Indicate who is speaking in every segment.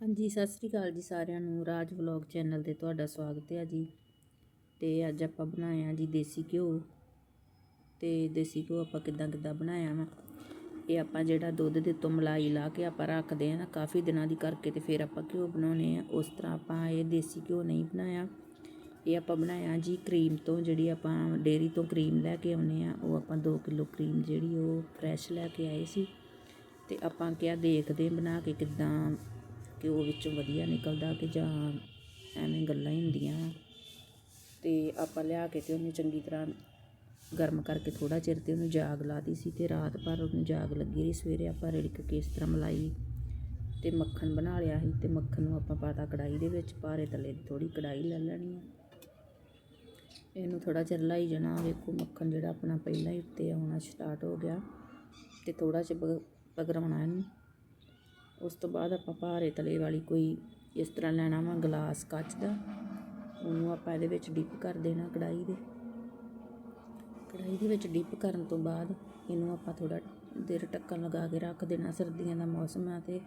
Speaker 1: ਹਾਂਜੀ, ਸਤਿ ਸ੍ਰੀ ਅਕਾਲ ਜੀ ਸਾਰਿਆਂ ਨੂੰ। ਰਾਜ ਵਲੌਗ ਚੈਨਲ ਤੇ ਤੁਹਾਡਾ ਸਵਾਗਤ ਹੈ ਜੀ। ਤੇ ਅੱਜ ਆਪਾਂ ਬਣਾਇਆ ਜੀ ਦੇਸੀ ਘਿਓ। ਤੇ ਦੇਸੀ ਘਿਓ ਆਪਾਂ ਕਿੱਦਾਂ ਕਿੱਦਾਂ ਬਣਾਇਆ ਵਾ, ਇਹ ਆਪਾਂ ਜਿਹੜਾ ਦੁੱਧ ਦੇ ਉੱਤੋਂ ਮਲਾਈ ਲਾ ਕੇ ਆਪਾਂ ਰੱਖਦੇ ਆ ਨਾ, ਕਾਫੀ ਦਿਨਾਂ ਦੀ ਕਰਕੇ ਤੇ ਫਿਰ ਆਪਾਂ ਘਿਓ ਬਣਾਉਨੇ ਆ ਉਸ ਤਰ੍ਹਾਂ ਆਪਾਂ ਇਹ ਦੇਸੀ ਘਿਓ ਨਹੀਂ ਬਣਾਇਆ। ਇਹ ਆਪਾਂ ਬਣਾਇਆ ਜੀ ਕਰੀਮ ਤੋਂ, ਜਿਹੜੀ ਆਪਾਂ ਡੇਰੀ ਤੋਂ ਕਰੀਮ ਲੈ ਕੇ ਆਉਨੇ ਆ ਉਹ ਆਪਾਂ 2 ਕਿਲੋ ਕਰੀਮ ਜਿਹੜੀ ਉਹ ਫਰੈਸ਼ ਲੈ ਕੇ ਆਏ ਸੀ। ਤੇ ਆਪਾਂ ਕਿਹਾ ਦੇਖਦੇ ਬਣਾ ਕੇ ਕਿੱਦਾਂ ਘਿਓ ਵਿੱਚੋਂ ਵਧੀਆ ਨਿਕਲਦਾ ਕਿ ਜਾਂ ਐਵੇਂ ਗੱਲਾਂ ਹੀ ਹੁੰਦੀਆਂ। ਅਤੇ ਆਪਾਂ ਲਿਆ ਕੇ ਅਤੇ ਉਹਨੂੰ ਚੰਗੀ ਤਰ੍ਹਾਂ ਗਰਮ ਕਰਕੇ ਥੋੜ੍ਹਾ ਚਿਰ ਤੇ ਉਹਨੂੰ ਜਾਗ ਲਾ ਲਾਤੀ ਸੀ ਅਤੇ ਰਾਤ ਭਰ ਉਹਨੂੰ ਜਾਗ ਲੱਗੀ ਰਹੀ। ਸਵੇਰੇ ਆਪਾਂ ਰਿੜਕ ਕੇ ਇਸ ਤਰ੍ਹਾਂ ਮਲਾਈ ਅਤੇ ਮੱਖਣ ਬਣਾ ਲਿਆ ਸੀ ਅਤੇ ਮੱਖਣ ਨੂੰ ਆਪਾਂ ਪਾਤਾ ਕੜਾਹੀ ਦੇ ਵਿੱਚ, ਭਾਰੇ ਤਲੇ ਦੀ ਥੋੜੀ ਕੜਾਈ ਲੈ ਲੈਣੀ ਆ। ਇਹਨੂੰ ਥੋੜ੍ਹਾ ਚਿਰ ਲਾਈ ਜਾਣਾ, ਵੇਖੋ ਮੱਖਣ ਜਿਹੜਾ ਆਪਣਾ ਪਹਿਲਾਂ ਹੀ ਉੱਤੇ ਆਉਣਾ ਸਟਾਰਟ ਹੋ ਗਿਆ ਅਤੇ ਥੋੜ੍ਹਾ ਜਿਹਾ ਪਗਰਾਉਣਾ ਇਹਨੂੰ। ਉਸ ਤੋਂ ਬਾਅਦ ਆਪਾਂ ਭਾਰੇ ਤਲੇ ਵਾਲੀ ਕੋਈ ਇਸ ਤਰ੍ਹਾਂ ਲੈਣਾ ਵਾ ਗਲਾਸ ਕੱਚ ਦਾ, ਉਹਨੂੰ ਆਪਾਂ ਇਹਦੇ ਵਿੱਚ ਡਿਪ ਕਰ ਦੇਣਾ ਕੜਾਈ ਦੇ। ਕੜਾਈ ਦੇ ਵਿੱਚ ਡਿਪ ਕਰਨ ਤੋਂ ਬਾਅਦ ਇਹਨੂੰ ਆਪਾਂ ਥੋੜਾ ਦੇਰ ਢੱਕਣ ਲਗਾ ਕੇ ਰੱਖ ਦੇਣਾ ਸਰਦੀਆਂ ਦਾ ਮੌਸਮ ਆ ਤੇ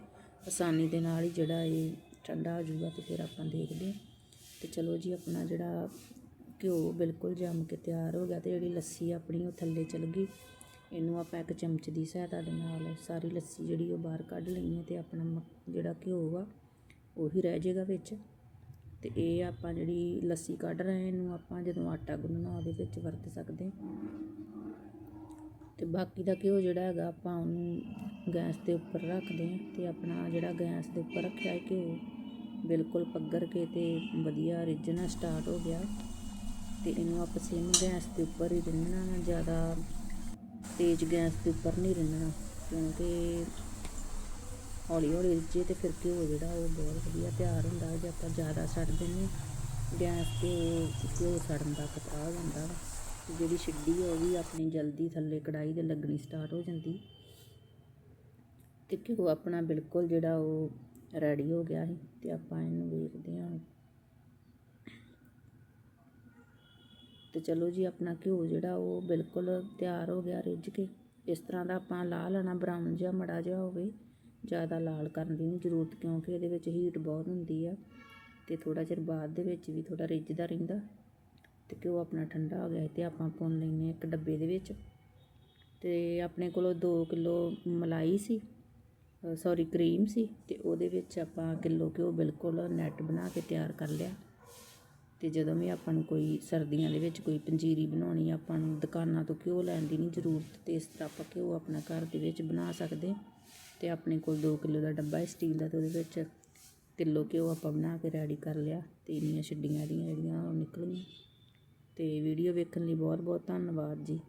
Speaker 1: ਆਸਾਨੀ ਦੇ ਨਾਲ ਹੀ ਜਿਹੜਾ ਇਹ ਠੰਡਾ ਹੋ ਜਾਊਗਾ ਤੇ ਫਿਰ ਆਪਾਂ ਦੇਖਦੇ ਹਾਂ। ਤੇ ਚਲੋ ਜੀ, ਆਪਣਾ ਜਿਹੜਾ ਘਿਓ ਬਿਲਕੁਲ ਜੰਮ ਕੇ ਤਿਆਰ ਹੋ ਗਿਆ ਤੇ ਜਿਹੜੀ ਲੱਸੀ ਆਪਣੀ ਉਹ ਥੱਲੇ ਚਲ ਗਈ। ਇਹਨੂੰ ਆਪਾਂ ਇੱਕ ਚਮਚ ਦੀ ਸਹਾਇਤਾ ਦੇ ਨਾਲ ਸਾਰੀ ਲੱਸੀ ਜਿਹੜੀ ਉਹ ਬਾਹਰ ਕੱਢ ਲੈਣੀ ਹੈ ਤੇ ਆਪਣਾ ਮ- ਜਿਹੜਾ ਘਿਓ ਆ, ਉਹੀ ਰਹਿ ਜਾਏਗਾ ਵਿੱਚ। ਤੇ ਇਹ ਆਪਾਂ ਜਿਹੜੀ ਲੱਸੀ ਕੱਢ ਰਹੇ ਇਹਨੂੰ ਆਪਾਂ ਜਦੋਂ ਆਟਾ ਗੁੰਨਣਾ ਉਹਦੇ ਵਿੱਚ ਵਰਤ ਸਕਦੇ ਹਾਂ। ਤੇ ਬਾਕੀ ਦਾ ਘਿਓ ਜਿਹੜਾ ਹੈਗਾ, ਆਪਾਂ ਉਹਨੂੰ ਗੈਸ ਦੇ ਉੱਪਰ ਰੱਖਦੇ ਹਾਂ ਤੇ ਆਪਣਾ ਜਿਹੜਾ ਗੈਸ ਦੇ ਉੱਪਰ ਰੱਖਿਆ ਘਿਓ, ਬਿਲਕੁਲ ਪੱਗਰ ਕੇ ਤੇ ਵਧੀਆ ਰਿੱਝਣਾ ਸਟਾਰਟ ਹੋ ਗਿਆ। ਤੇ ਇਹਨੂੰ ਆਪਾਂ ਸਿਮ ਗੈਸ ਦੇ ਉੱਪਰ ਹੀ ਰਿੰਨਣਾ, ਜ਼ਿਆਦਾ ਤੇਜ਼ ਗੈਸ ਦੇ ਉੱਪਰ ਨਹੀਂ ਰਿੰਨਣਾ, ਕਿਉਂਕਿ ਹੌਲੀ ਹੌਲੀ ਰਿੱਝੇ ਤੇ ਫਿਰ ਘਿਓ ਜਿਹੜਾ ਉਹ ਬਹੁਤ ਵਧੀਆ ਤਿਆਰ ਹੁੰਦਾ ਜੇ ਆਪਾਂ ਜ਼ਿਆਦਾ ਛੱਡ ਦਿੰਦੇ ਗੈਸ ਤੇ ਘਿਓ ਸੜਨ ਦਾ ਖਤਰਾ ਹੋ ਜਾਂਦਾ ਜਿਹੜੀ ਛਿੱਡੀ ਉਹ ਵੀ ਆਪਣੀ ਜਲਦੀ ਥੱਲੇ ਕੜਾਈ ਦੇ ਲੱਗਣੀ ਸਟਾਰਟ ਹੋ ਜਾਂਦੀ। ਤੇ ਘਿਓ ਆਪਣਾ ਬਿਲਕੁਲ ਜਿਹੜਾ ਉਹ ਰੈਡੀ ਹੋ ਗਿਆ ਸੀ, ਤੇ ਆਪਾਂ ਇਹਨੂੰ ਵੇਖਦੇ ਹਾਂ। ਤੇ ਚਲੋ ਜੀ, ਆਪਣਾ ਘਿਓ ਜਿਹੜਾ ਉਹ ਬਿਲਕੁਲ ਤਿਆਰ ਹੋ ਗਿਆ, ਰਿੱਝ ਕੇ। ਇਸ ਤਰ੍ਹਾਂ ਦਾ ਆਪਾਂ ਲਾਹ ਲੈਣਾ ਬਰਾਊਨ ਜਿਹਾ, ਮੜਾ ਜਿਹਾ ਹੋਵੇ। ਜ਼ਿਆਦਾ ਲਾਲ ਕਰਨ ਦੀ ਨਹੀਂ ਜ਼ਰੂਰਤ, ਕਿਉਂਕਿ ਇਹਦੇ ਵਿੱਚ ਹੀਟ ਬਹੁਤ ਹੁੰਦੀ ਆ। ਤੇ ਥੋੜਾ ਚਿਰ ਬਾਅਦ ਦੇ ਵਿੱਚ ਵੀ ਥੋੜਾ ਰਿੱਝਦਾ ਰਹਿੰਦਾ। ਤੇ ਘਿਓ ਆਪਣਾ ਠੰਡਾ ਹੋ ਗਿਆ ਤੇ ਆਪਾਂ ਪੁੰਨ ਲੈਨੇ ਇੱਕ ਡੱਬੇ ਦੇ ਵਿੱਚ। ਤੇ ਆਪਣੇ ਕੋਲੋਂ 2 ਕਿਲੋ ਮਲਾਈ ਸੀ ਸੌਰੀ ਕਰੀਮ ਸੀ। ਤੇ ਉਹਦੇ ਵਿੱਚ ਆਪਾਂ ਕਿਲੋ ਘਿਓ ਬਿਲਕੁਲ ਨੈਟ ਬਣਾ ਕੇ ਤਿਆਰ ਕਰ ਲਿਆ। ਅਤੇ ਜਦੋਂ ਵੀ ਆਪਾਂ ਨੂੰ ਕੋਈ ਸਰਦੀਆਂ ਦੇ ਵਿੱਚ ਕੋਈ ਪੰਜੀਰੀ ਬਣਾਉਣੀ ਆਪਾਂ ਨੂੰ ਦੁਕਾਨਾਂ ਤੋਂ ਘਿਓ ਲੈਣ ਦੀ ਨਹੀਂ ਜ਼ਰੂਰਤ ਅਤੇ ਇਸ ਤਰ੍ਹਾਂ ਆਪਾਂ ਘਿਓ ਆਪਣਾ ਘਰ ਦੇ ਵਿੱਚ ਬਣਾ ਸਕਦੇ ਅਤੇ ਆਪਣੇ ਕੋਲ ਦੋ ਕਿਲੋ ਦਾ ਡੱਬਾ ਹੈ ਸਟੀਲ ਦਾ ਅਤੇ ਉਹਦੇ ਵਿੱਚ ਕਿਲੋ ਘਿਓ ਆਪਾਂ ਬਣਾ ਕੇ ਰੈਡੀ ਕਰ ਲਿਆ ਅਤੇ ਇੰਨੀਆਂ ਛੱਡੀਆਂ ਦੀਆਂ ਜਿਹੜੀਆਂ ਉਹ ਨਿਕਲੀਆਂ। ਅਤੇ ਵੀਡੀਓ ਵੇਖਣ ਲਈ ਬਹੁਤ ਬਹੁਤ ਧੰਨਵਾਦ ਜੀ।